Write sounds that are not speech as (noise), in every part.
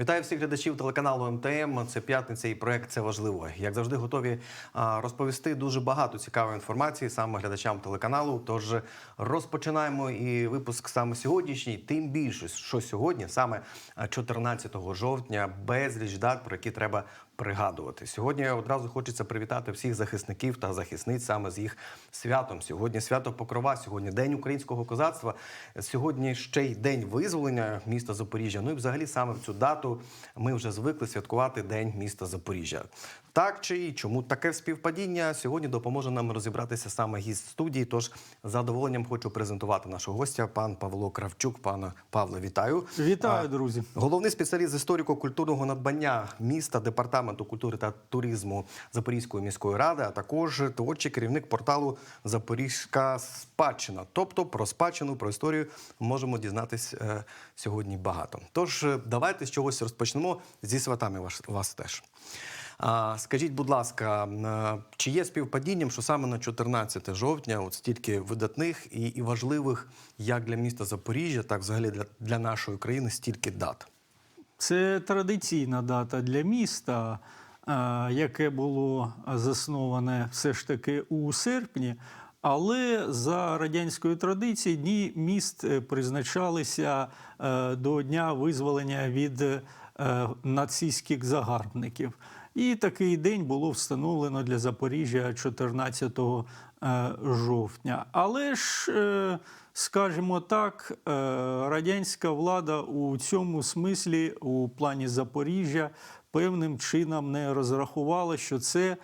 Вітаю всіх глядачів телеканалу МТМ. Це п'ятниця і проект це важливо. Як завжди, готові розповісти дуже багато цікавої інформації саме глядачам телеканалу. Тож розпочинаємо і випуск саме сьогоднішній. Тим більше, що сьогодні, саме а, 14 жовтня, безліч дат, про які треба пригадувати. Сьогодні одразу хочеться привітати всіх захисників та захисниць саме з їх святом. Сьогодні свято Покрова, сьогодні день українського козацтва. Сьогодні ще й день визволення міста Запоріжжя. Ну і взагалі саме в цю дату ми вже звикли святкувати День міста Запоріжжя. Так чи і чому таке співпадіння сьогодні допоможе нам розібратися саме гість студії. Тож з задоволенням хочу презентувати нашого гостя, пан Павло Кравчук. Пане Павле, вітаю. Вітаю, друзі. Головний спеціаліст з історико-культурного надбання міста департаменту культури та туризму Запорізької міської ради, а також творчий керівник порталу Запорізька спадщина. Тобто про спадщину, про історію можемо дізнатись е, сьогодні багато. Тож е, давайте з чогось розпочнемо зі святами вас, вас теж. Скажіть, будь ласка, е, чи є співпадінням, що саме на 14 жовтня от стільки видатних і, і важливих як для міста Запоріжжя, так взагалі для, для нашої країни стільки дат? Це традиційна дата для міста, е, яке було засноване все ж таки у серпні. Але за радянською традицією дні міст е, призначалися до дня визволення від нацистських загарбників. І такий день було встановлено для Запоріжжя 14 е, жовтня. Але ж, е, скажімо так, е, радянська влада у цьому смислі у плані Запоріжжя певним чином не розрахувала, що це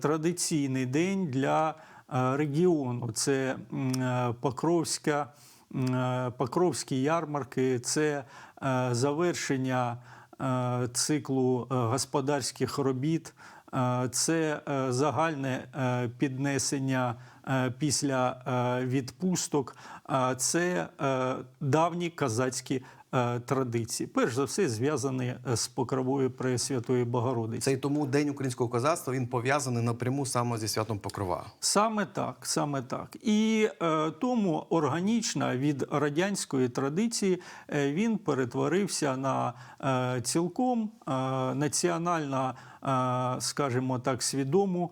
традиційний день для регіону. Це Покровська, Покровські ярмарки, це завершення циклу е, господарських робіт. Е, Це е, загальне е, піднесення е, після е, відпусток, Е, це е, давні казацькі е, традиції. Перш за все, зв'язані е, з покровою Пресвятої Богородиці. Це і тому День українського козацтва він пов'язаний напряму саме зі святом Покрова. Саме так, саме так. І е, тому органічно від радянської традиції е, він перетворився на е, цілком е, національно, е, скажімо так, свідому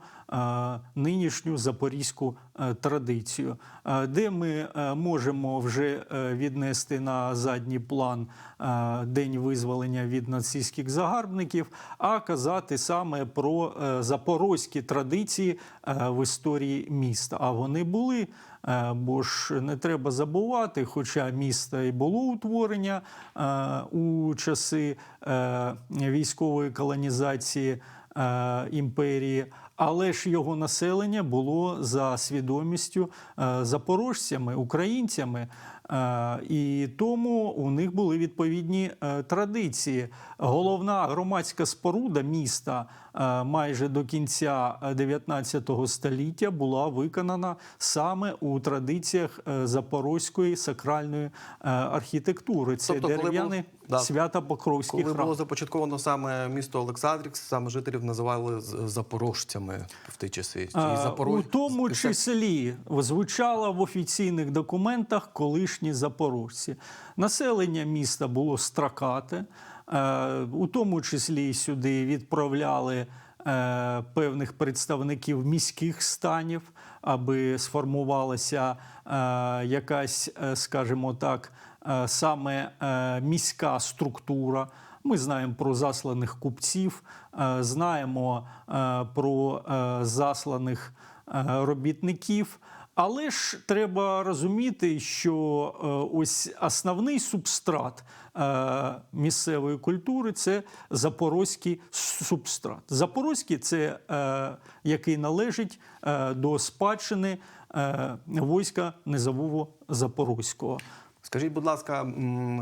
нинішню запорізьку е, традицію, е, де ми е, можемо вже е, віднести на задній план е, День визволення від нацистських загарбників, а казати саме про е, запорозькі традиції е, в історії міста. А вони були. е, Бо ж не треба забувати, хоча місто і було утворення е, у часи е, військової колонізації е, імперії, але ж його населення було за свідомістю е, запорожцями, українцями. Е, І тому у них були відповідні е, традиції. Головна громадська споруда міста е, майже до кінця 19 століття була виконана саме у традиціях е, запорозької сакральної е, архітектури. Це Тобто, коли дерев'яний да. свято-покровський Коли храм. було започатковано саме місто Олександрівськ, саме жителів називали запорожцями в ті часи. А, Запорож- У тому числі звучало в офіційних документах колишні запорожці. Населення міста було стракате, е, у тому числі сюди відправляли е, певних представників міських станів, аби сформувалася е, якась, е, скажімо так, е, саме е, міська структура. Ми знаємо про засланих купців, е, знаємо е, про е, засланих е, робітників. Але ж треба розуміти, що е, ось основний субстрат е, місцевої культури це запорозький субстрат. Запорозький це е, який належить до спадщини війська Низового Запорозького. Скажіть, будь ласка,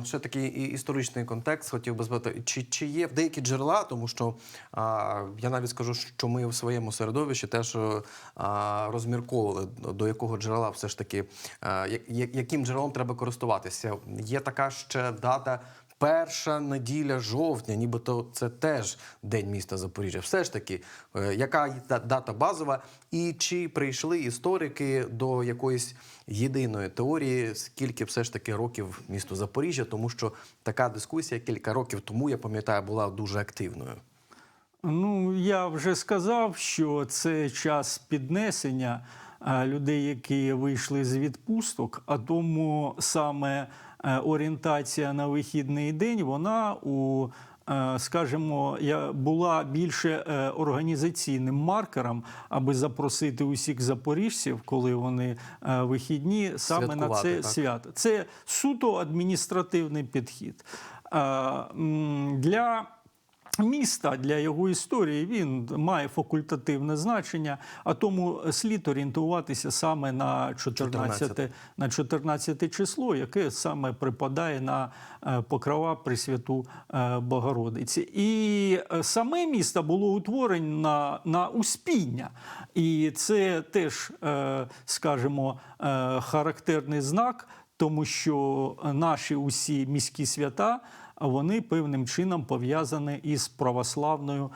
ще такий історичний контекст хотів би запитати, чи, чи є в деякі джерела, тому що а, я навіть скажу, що ми в своєму середовищі теж е, а, розмірковували, до якого джерела все ж таки, а, я- яким джерелом треба користуватися. Є така ще дата перша неділя жовтня, нібито це теж день міста Запоріжжя. Все ж таки, е, яка дата базова, і чи прийшли історики до якоїсь єдиної теорії, скільки все ж таки років місту Запоріжжя, тому що така дискусія кілька років тому, я пам'ятаю, була дуже активною. Ну, я вже сказав, що це час піднесення людей, які вийшли з відпусток, а тому саме орієнтація на вихідний день, вона у е, Скажімо, я була більше е, організаційним маркером, аби запросити усіх запоріжців, коли вони е, вихідні, саме на це так. свято. Це суто адміністративний підхід. Е, Для міста для його історії він має факультативне значення, а тому слід орієнтуватися саме на 14, 14. на 14 число, яке саме припадає на е, покрова Пресвяту е, Богородиці. І е, саме місто було утворено на, на успіння. І це теж, скажімо, характерний знак, тому що наші усі міські свята вони певним чином пов'язані із православною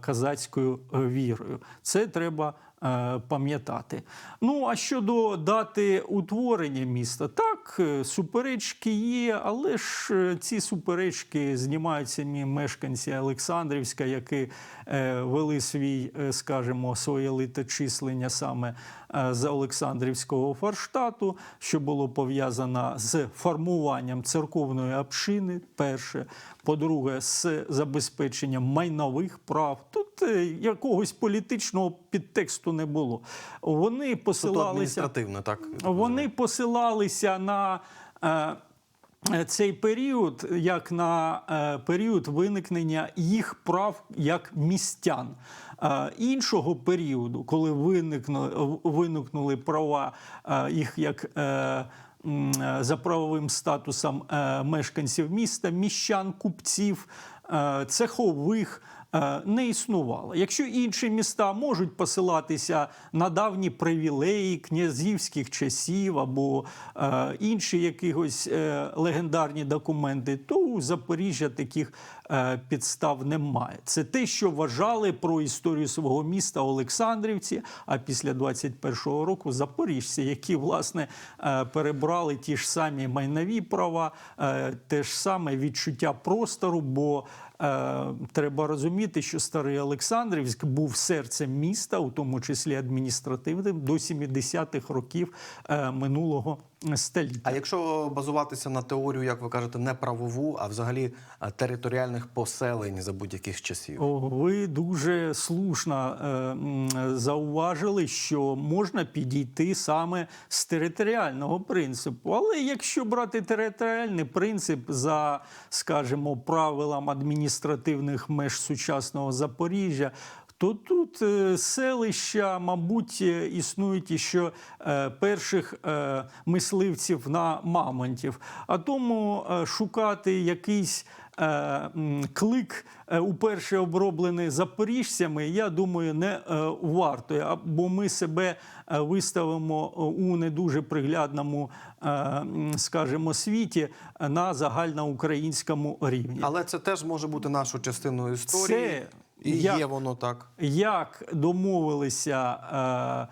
казацькою е, вірою. Це треба е, пам'ятати. Ну а щодо дати утворення міста, так, е, суперечки є, але ж е, ці суперечки знімають самі мешканці Олександрівська, які е, вели свій, е, скажімо, своє литочислення саме е, з Олександрівського форштату, що було пов'язано з формуванням церковної общини, перше. По-друге, з забезпеченням майнових прав. Тут е, якогось політичного підтексту не було. Вони посилалися. адміністративно, так Вони посилалися на е, е, цей період як на період виникнення їх прав як містян. Іншого періоду, коли виникнули, виникнули права їх як за правовим статусом е, мешканців міста, міщан, купців, е, цехових е, не існувало. Якщо інші міста можуть посилатися на давні привілеї князівських часів або е, інші якихось е, легендарні документи, то у Запоріжжя таких е, підстав немає. Це те, що вважали про історію свого міста Олександрівці, а після 21-го року запоріжці, які власне е, перебрали ті ж самі майнові права, е, те ж саме відчуття простору. бо Е, треба розуміти, що старий Олександрівськ був серцем міста, у тому числі адміністративним, до 70-х років е, минулого століття. А якщо базуватися на теорію, як ви кажете, не правову, а взагалі е, територіальних поселень за будь-яких часів? О, Ви дуже слушно е, зауважили, що можна підійти саме з територіального принципу. Але якщо брати територіальний принцип за, скажімо, правилам адміністративних меж сучасного Запоріжжя, то тут е, селища, мабуть, е, існують іще е, перших мисливців на мамонтів. А тому шукати якийсь клик уперше оброблений запоріжцями, я думаю, не варто. Бо ми себе виставимо у не дуже приглядному, скажімо, світі на загальноукраїнському рівні. Але це теж може бути нашою частиною історії. Це І як- є воно так. як домовилися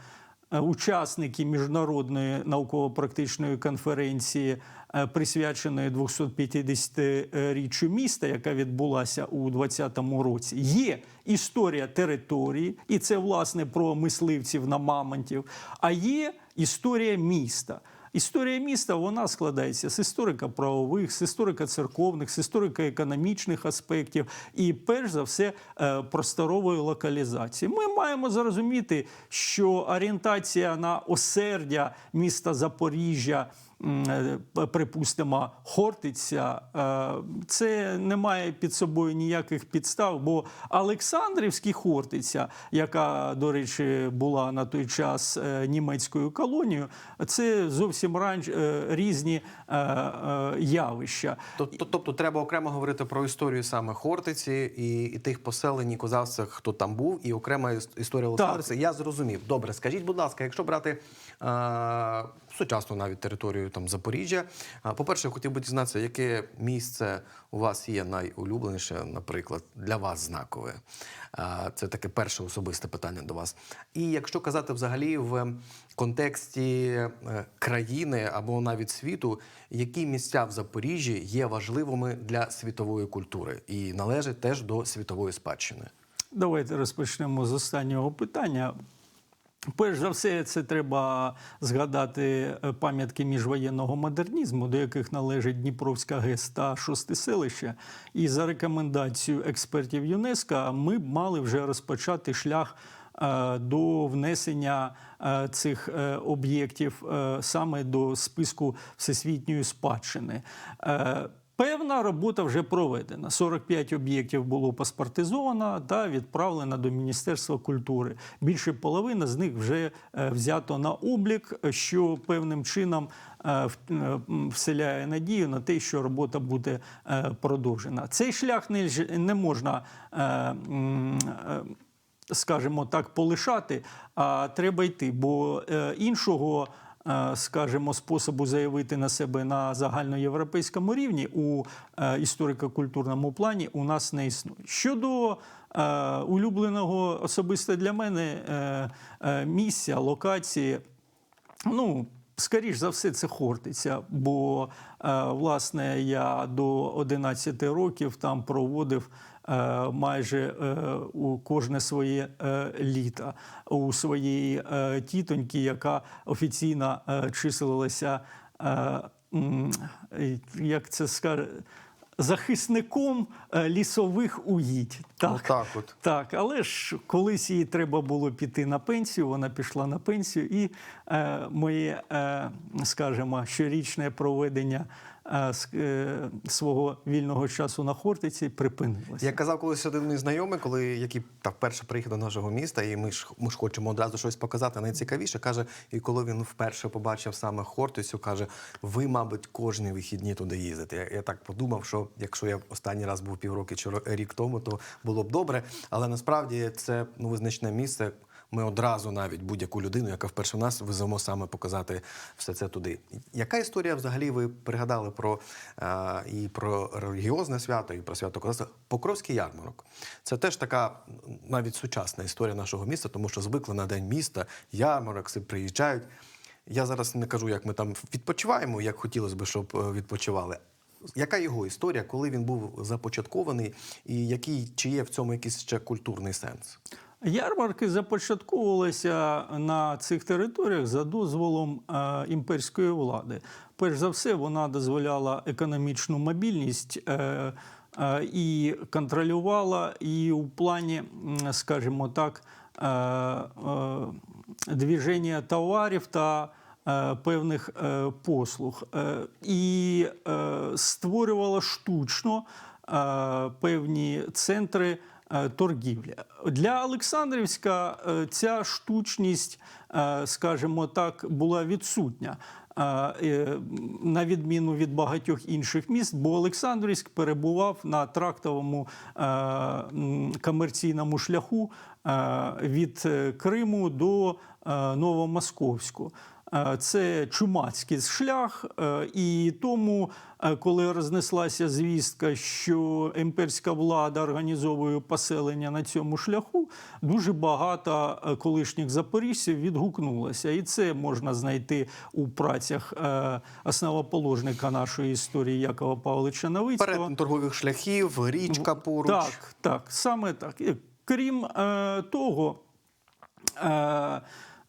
е, учасники міжнародної науково-практичної конференції, е, присвяченої 250-річчю міста, яка відбулася у 2020 році, є історія території, і це власне про мисливців на мамонтів, а є історія міста. Історія міста вона складається з історико-правових, з історико-церковних, з історико-економічних аспектів і, перш за все, е, просторової локалізації. Ми маємо зрозуміти, що орієнтація на осердя міста Запоріжжя. Е, Припустимо, Хортиця, е, це не має під собою ніяких підстав, бо Олександрівський Хортиця, яка, до речі, була на той час е, німецькою колонією, це зовсім ранч, е, різні явища. Тобто, тобто треба окремо говорити про історію саме Хортиці і, і тих поселень і козавцях, хто там був, і окрема історія Олександрівця. Я зрозумів. Добре, скажіть, будь ласка, якщо брати е, сучасну навіть територію територію там Запоріжжя. По-перше, хотів би дізнатися, яке місце у вас є найулюбленіше, наприклад, для вас знакове. Це таке перше особисте питання до вас. І якщо казати взагалі в контексті е, країни або навіть світу, які місця в Запоріжжі є важливими для світової культури і належать теж до світової спадщини? Давайте розпочнемо з останнього питання. Перш за все, це треба згадати е, пам'ятки міжвоєнного модернізму, до яких належить Дніпровська ГЕС та шосте селище. І за рекомендацією експертів ЮНЕСКО ми б мали вже розпочати шлях е, до внесення е, цих об'єктів саме до списку всесвітньої спадщини. Певна робота вже проведена. 45 об'єктів було паспортизовано та відправлено до Міністерства культури. Більше половини з них вже е, взято на облік, що певним чином е, е, вселяє надію на те, що робота буде продовжена. Цей шлях не, не можна. скажімо так, полишати, а треба йти, бо іншого. Е, Скажімо, способу заявити на себе на загальноєвропейському рівні у е, історико-культурному плані у нас не існує. Щодо е, улюбленого особисто для мене місця, локації, Ну, скоріш за все, це Хортиця, бо власне я до 11 років там проводив. Е, Майже е, у кожне своє е, літо у своєї тітоньки, яка офіційно числилася, як це скаже, захисником лісових угідь. Так. Отак от. Так, але ж колись їй треба було піти на пенсію, вона пішла на пенсію, і е, моє, е, скажімо, щорічне проведення свого вільного часу на Хортиці припинилося. Як казав колись один мій знайомий, коли який так вперше приїхав до нашого міста, і ми ж ми ж хочемо одразу щось показати. Найцікавіше каже, і коли він вперше побачив саме Хортицю, каже: ви, мабуть, кожні вихідні туди їздите. Я, я так подумав, що якщо я останній раз був півроки чи рік тому, то було б добре. Але насправді це ну визначне місце. Ми одразу навіть будь-яку людину, яка вперше в нас веземо саме показати все це туди. Яка історія взагалі ви пригадали про е, і про релігіозне свято, і про свято козацтва? Покровський ярмарок. Це теж така навіть сучасна історія нашого міста, тому що звикли на день міста, ярмарок, всі приїжджають. Я зараз не кажу, як ми там відпочиваємо, як хотілося б, щоб е, відпочивали. Яка його історія, коли він був започаткований, і який чи є в цьому якийсь ще культурний сенс? Ярмарки започатковувалися на цих територіях за дозволом е, імперської влади. Перш за все, вона дозволяла економічну мобільність. Е, е, і контролювала і у плані, скажімо так, движення товарів та певних послуг, і створювала штучно певні центри торгівлі. Для Олександрівська е, ця штучність, е, скажімо так, була відсутня. е, е, На відміну від багатьох інших міст, бо Олександрівськ перебував на трактовому е, комерційному шляху е, від е, Криму до е, Новомосковську. Е, Це чумацький шлях, е, і тому, е, коли рознеслася звістка, що імперська влада організовує поселення на цьому шляху, дуже багато колишніх запоріжців відгукнулося. І це можна знайти у працях основоположника нашої історії Якова Павловича Новицького. Перетин торгових шляхів, річка поруч. Так, так, саме так. Крім того,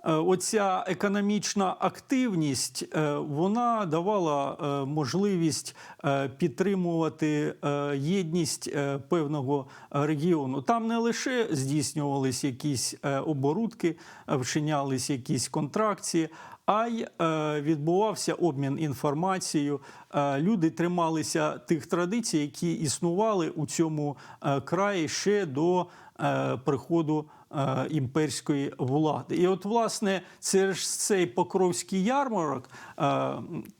оця економічна активність е, вона давала е, можливість е, підтримувати е, єдність е, певного регіону. Там не лише здійснювались якісь е, оборудки, е, вчинялись якісь контракції. А й е, відбувався обмін інформацією. Е, люди трималися тих традицій, які існували у цьому е, краї ще до е, приходу е, імперської влади. І от, власне, це ж цей Покровський ярмарок. е,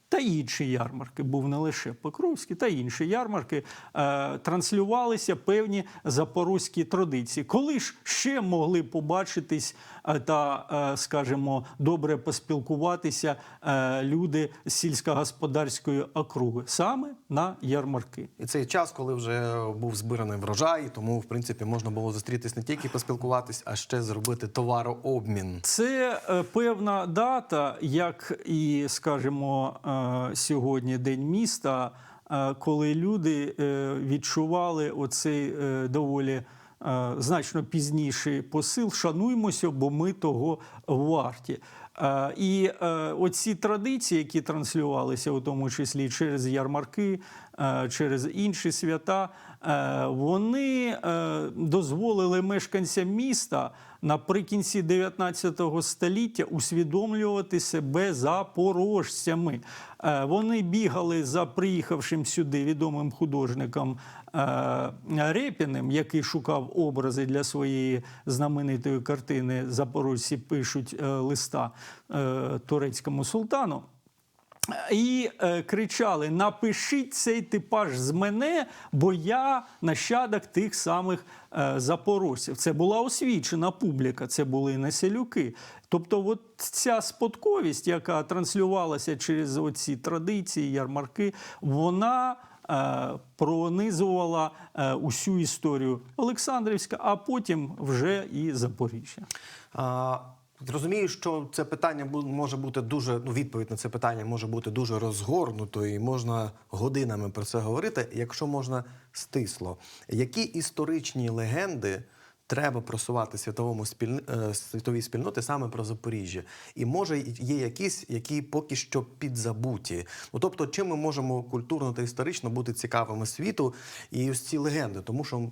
та інші ярмарки, був не лише Покровський, та інші ярмарки е, транслювалися певні запорозькі традиції. Коли ж ще могли побачитись е, та, е, скажімо, добре поспілкуватися е, люди з сільськогосподарської округи саме на ярмарки. І цей час, коли вже був збираний врожай, тому в принципі можна було зустрітись не тільки поспілкуватись, а ще зробити товарообмін. Це е, певна дата, як і, скажімо, е, сьогодні День міста, е, коли люди е, відчували оцей е, доволі е, значно пізніший посил. Шануймося, бо ми того варті. Е, І е, оці традиції, які транслювалися, у тому числі через ярмарки, через інші свята, вони е, дозволили мешканцям міста наприкінці 19 століття усвідомлювати себе запорожцями. Е, Вони бігали за приїхавшим сюди відомим художником е, Репіним, який шукав образи для своєї знаменитої картини Запорожці пишуть е, листа е, турецькому султану. І е, кричали: напишіть цей типаж з мене, бо я нащадок тих самих е, запорожців. Це була освічена публіка, це були населюки. Тобто, от ця спадковість, яка транслювалася через оці традиції, ярмарки, вона. е, Пронизувала е, усю історію Олександрівська, а потім вже і Запоріжжя. Розумію, що це питання може бути дуже ну, відповідь на це питання може бути дуже розгорнутою, і можна годинами про це говорити, якщо можна стисло. Які історичні легенди треба просувати світовому спіль... е, світовій спільноті саме про Запоріжжя? І може є якісь, які поки що підзабуті? Ну тобто, чим ми можемо культурно та історично бути цікавими світу і ось ці легенди, тому що.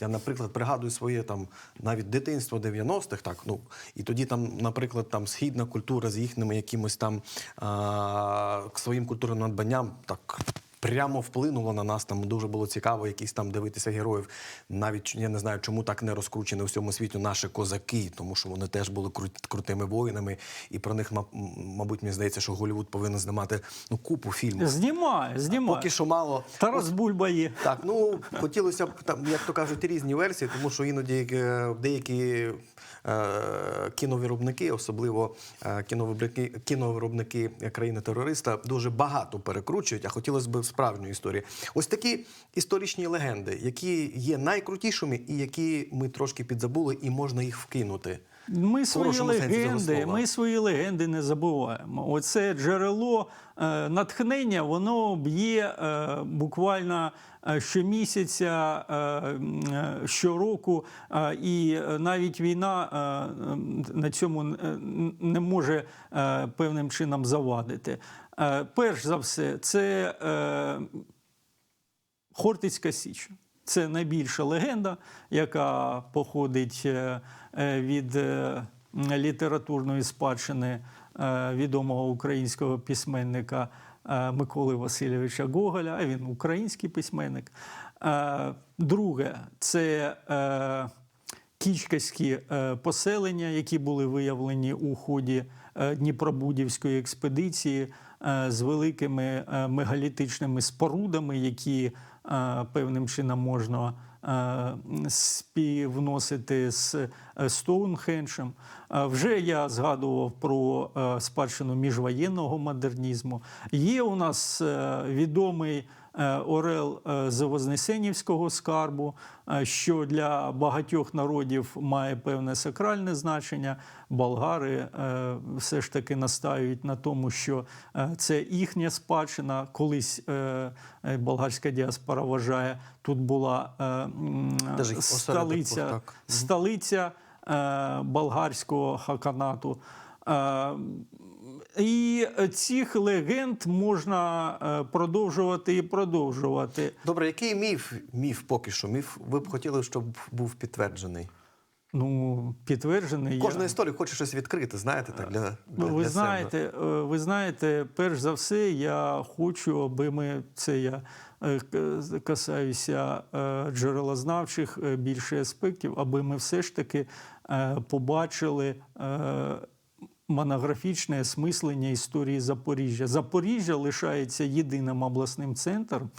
Я, наприклад, пригадую своє там навіть дитинство 90-х, так ну і тоді там, наприклад, там східна культура з їхніми якимось там а, своїм культурним надбанням так. Прямо вплинуло на нас. Там дуже було цікаво, якісь там дивитися героїв. Навіть я не знаю, чому так не розкручені у всьому світі наші козаки, тому що вони теж були крут- крутими воїнами, і про них, мабуть, мені здається, що Голлівуд повинен знімати ну купу фільмів. Знімає, знімає. Поки що мало. Тарас Бульба є. Так, ну хотілося б там, як то кажуть, різні версії, тому що іноді е, деякі е, кіновиробники, особливо е, кіновиробники, кіновиробники країни-терориста, дуже багато перекручують, а хотілося б справжньої історії. Ось такі історичні легенди, які є найкрутішими і які ми трошки підзабули, і можна їх вкинути. Ми свої легенди, ми свої легенди не забуваємо. Оце джерело е, натхнення, воно б'є е, буквально е, щомісяця, щороку, е, і навіть війна е, на цьому не може е, певним чином завадити. Е, Перш за все, це е, Хортицька Січ. Це найбільша легенда, яка походить е, е, від е, літературної спадщини відомого українського письменника Миколи Васильовича Гоголя, а він український письменник. Друге, це кічкаські поселення, які були виявлені у ході Дніпробудівської експедиції з великими мегалітичними спорудами, які певним чином можна е, співносити з е, Стоунхеншем. Е, Вже я згадував про е, спадщину міжвоєнного модернізму. Є у нас е, відомий е, орел е, з Вознесенівського скарбу, е, що для багатьох народів має певне сакральне значення. Болгари е, все ж таки настають на тому, що е, це їхня спадщина. Колись е, е, болгарська діаспора вважає, тут була е, столиця, столиця е, болгарського хаканату. Е, і цих легенд можна е, продовжувати і продовжувати. Добре, який міф? Міф поки що. Міф ви б хотіли, щоб був підтверджений. Ну, підтверджений. Кожна я... історія хоче щось відкрити, знаєте, так для, для, Ну, ви для знаєте, себе. е, ви знаєте, перш за все, я хочу, аби ми це я е, касаюся е, джерелознавчих е, більше аспектів, аби ми все ж таки е, побачили. Монографічне осмислення історії Запоріжжя. Запоріжжя лишається єдиним обласним центром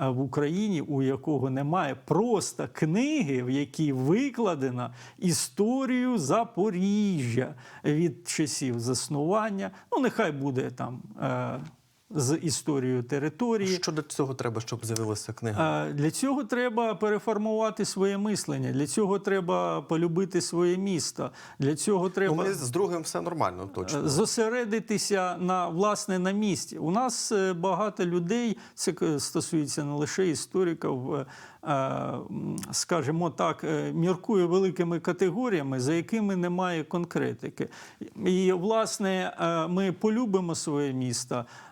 е, в Україні, у якого немає просто книги, в якій викладена історію Запоріжжя від часів заснування. Ну, нехай буде там е, з історією території. Що для цього треба, щоб з'явилася книга? А Для цього треба переформувати своє мислення. Для цього треба полюбити своє місто. Для цього Ну, треба мені з другим все нормально, точно. зосередитися на власне на місті. У нас е, багато людей, це стосується не лише істориків, е, е, скажімо так, е, міркує великими категоріями, за якими немає конкретики. І власне е, ми полюбимо своє місто е,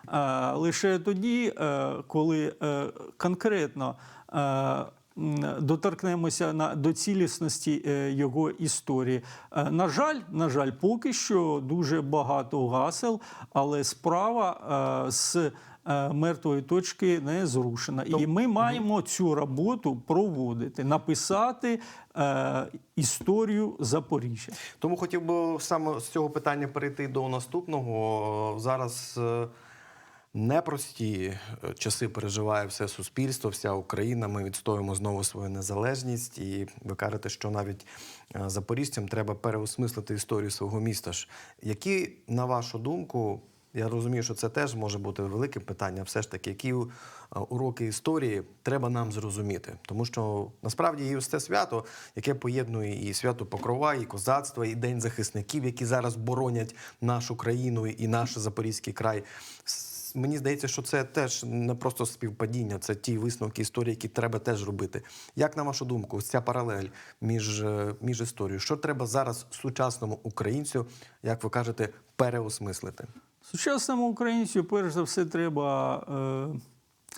лише тоді, е, коли е, конкретно. е, Доторкнемося на до цілісності його історії. На жаль, на жаль, поки що дуже багато гасел, але справа з мертвої точки не зрушена. І ми маємо цю роботу проводити, написати е, історію Запоріжжя. Тому хотів би саме з цього питання перейти до наступного. Зараз е, непрості е, часи переживає все суспільство, вся Україна. Ми відстоюємо знову свою незалежність. І ви кажете, що навіть е, запоріжцям треба переосмислити історію свого міста. ж. Які, на вашу думку, я розумію, що це теж може бути велике питання. Все ж таки, які е, уроки історії треба нам зрозуміти, тому що насправді ось це свято, яке поєднує і свято Покрова, і козацтва, і День захисників, які зараз боронять нашу країну і наш Запорізький край. Мені здається, що це теж не просто співпадіння, це ті висновки історії, які треба теж робити. Як на вашу думку, ця паралель між, е, між історією? Що треба зараз сучасному українцю, як ви кажете, переосмислити? Сучасному українцю, перш за все, треба. Е...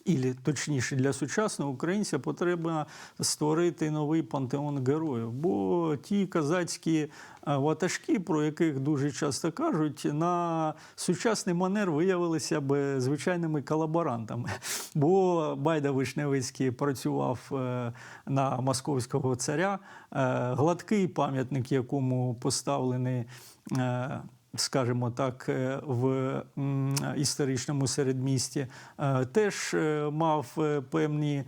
Ілі точніше для сучасного українця потрібно створити новий пантеон героїв. Бо ті казацькі е, ватажки, про яких дуже часто кажуть, на сучасний манер виявилися б звичайними колаборантами. (laughs) Бо Байда Вишневицький працював е, на московського царя, е, гладкий пам'ятник, якому поставлений. Скажімо так, е, в історичному середмісті, е, теж е, мав певні,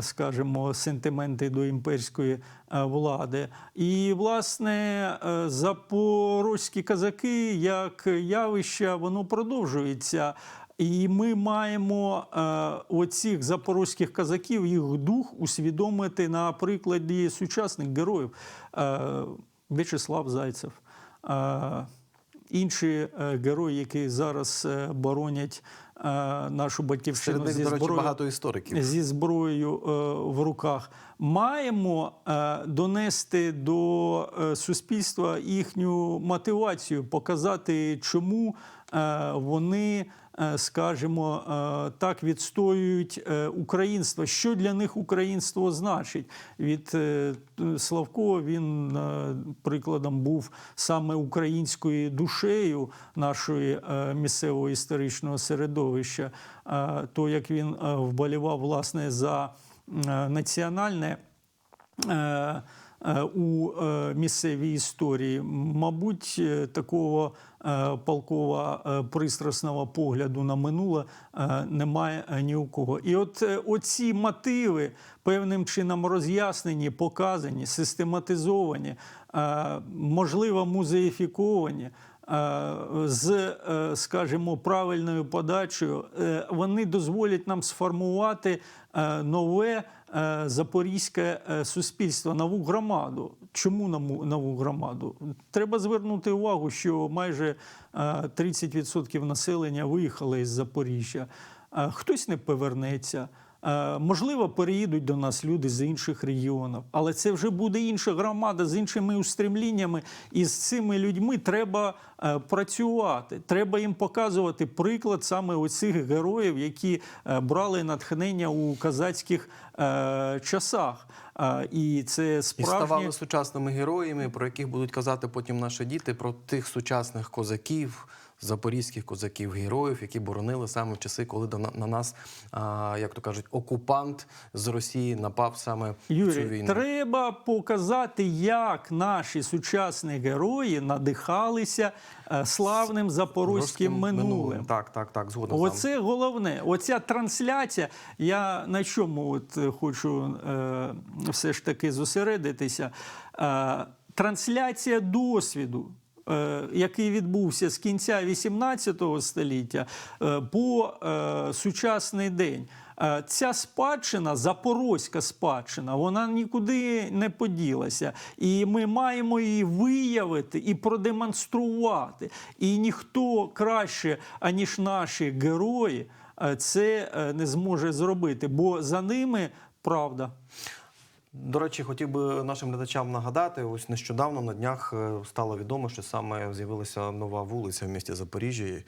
скажімо, сентименти до імперської влади. І, власне, запорозькі казаки як явище, воно продовжується. І ми маємо оцих запорозьких казаків, їх дух усвідомити на прикладі сучасних героїв. В'ячеслав Зайцев. Інші е, герої, які зараз е, боронять е, нашу батьківщину Серед них, зі зброєю, багато істориків. зі зброєю в руках, маємо донести до суспільства їхню мотивацію, показати, чому вони. Е, Скажімо, е, так відстоюють е, українство. Що для них українство значить? Від Славко він прикладом був саме українською душею нашої місцевого історичного середовища. То як він вболівав власне за національне. Е, У е, місцевій історії, мабуть, е, такого полкова пристрасного погляду на минуле немає ні у кого. І от оці мотиви певним чином роз'яснені, показані, систематизовані, можливо, музеїфіковані. Е, З, е, скажімо, правильною подачею, е, вони дозволять нам сформувати нове запорізьке суспільство, нову громаду. Чому нову- громаду? Треба звернути увагу, що майже е, 30% населення виїхали із Запоріжжя. Хтось не повернеться. Е, Можливо, переїдуть до нас люди з інших регіонів, але це вже буде інша громада з іншими устремліннями. І з цими людьми треба е, працювати. Треба їм показувати приклад саме оцих героїв, які е, брали натхнення у казацьких часах. І це І ставали сучасними героями, про яких будуть казати потім наші діти, про тих сучасних козаків, запорізьких козаків, героїв, які боронили саме в часи, коли на, на нас, як то кажуть, окупант з Росії напав саме в цю війну. треба показати, як наші сучасні герої надихалися е, славним запорозьким минулим. Так, так, так, згодом. Оце головне. Оця трансляція. Я на чому от е, хочу е, все ж таки зосередитися. Е, трансляція досвіду. Е, Який відбувся з кінця 18 століття е, по е, сучасний день. Ця спадщина, запорозька спадщина, вона нікуди не поділася. І ми маємо її виявити і продемонструвати. І ніхто краще, аніж наші герої, це не зможе зробити, бо за ними правда. До речі, хотів би нашим глядачам нагадати: ось нещодавно на днях е, стало відомо, що саме з'явилася нова вулиця в місті Запоріжжя, е,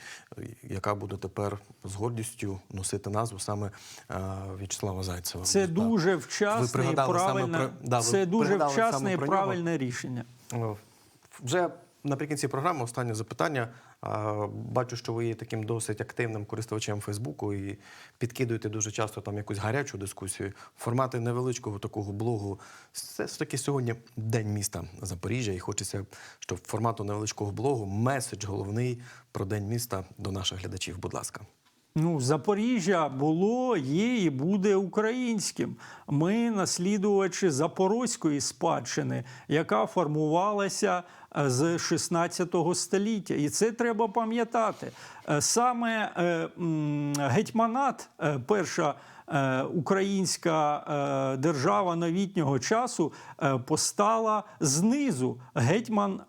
яка буде тепер з гордістю носити назву саме е, В'ячеслава Зайцева. Це Так. дуже вчасне і саме правильне, про- да, це дуже вчасне і правильне рішення. Вже наприкінці програми останнє запитання. Бачу, що ви є таким досить активним користувачем Фейсбуку і підкидуєте дуже часто там якусь гарячу дискусію. Формати невеличкого такого блогу. Це ж таки сьогодні день міста Запоріжжя, і хочеться, щоб формату невеличкого блогу меседж головний про день міста до наших глядачів. Будь ласка. Ну, Запоріжжя було, є і буде українським. Ми наслідувачі запорозької спадщини, яка формувалася е, з 16 століття. І це треба пам'ятати. Е, Саме е, гетьманат, перша українська держава новітнього часу, постала знизу. Гетьман.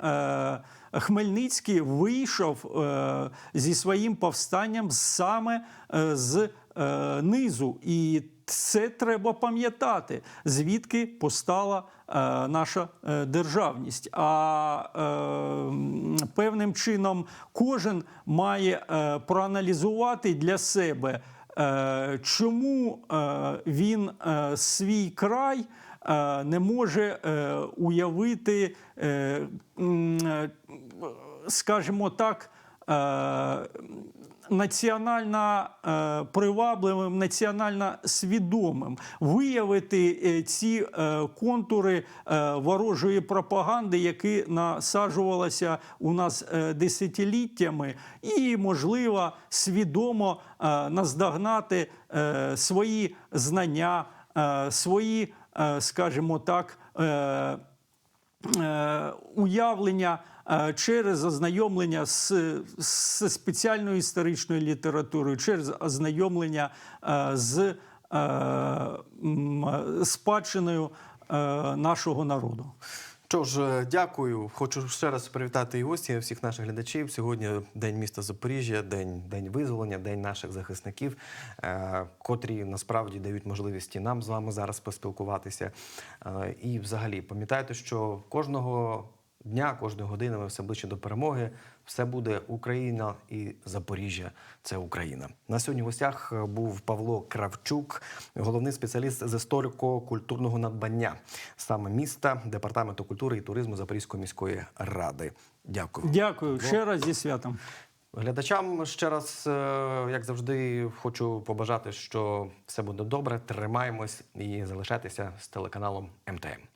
Хмельницький вийшов е, зі своїм повстанням саме е, з е, низу. І це треба пам'ятати, звідки постала наша державність. А певним чином кожен має проаналізувати для себе, чому він свій край не може е, уявити, е, е, скажімо так, е, національно е, привабливим, національно свідомим, виявити е, ці е, контури е, ворожої пропаганди, які насаджувалися у нас е, десятиліттями, і, можливо, свідомо е, наздогнати е, свої знання, е, свої, е, скажімо так, е, е, уявлення е, через ознайомлення з, з спеціальною історичною літературою, через ознайомлення е, з е, спадщиною е, нашого народу. Що ж, е, дякую. Хочу ще раз привітати і гості, всіх наших глядачів. Сьогодні день міста Запоріжжя, день, день визволення, день наших захисників, е, котрі насправді дають можливість і нам з вами зараз поспілкуватися. Е, і взагалі пам'ятайте, що кожного дня, кожної години ми все ближче до перемоги. Все буде Україна і Запоріжжя. Це Україна. На сьогодні в гостях е, був Павло Кравчук, головний спеціаліст з історико-культурного надбання саме міста, департаменту культури і туризму Запорізької міської ради. Дякую. Дякую ще раз зі святом. Глядачам ще раз, е, як завжди, хочу побажати, що все буде добре. Тримаємось і залишайтеся з телеканалом МТМ.